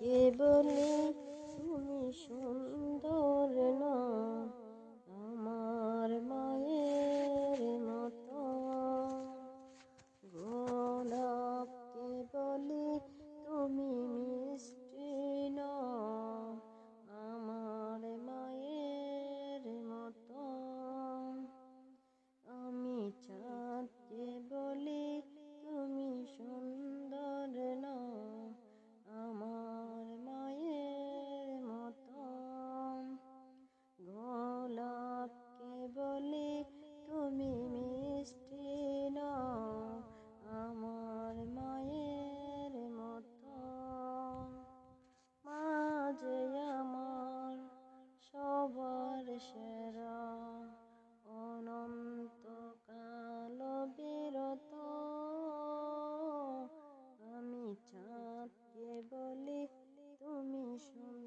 জীবনে তুমি সুন্দর show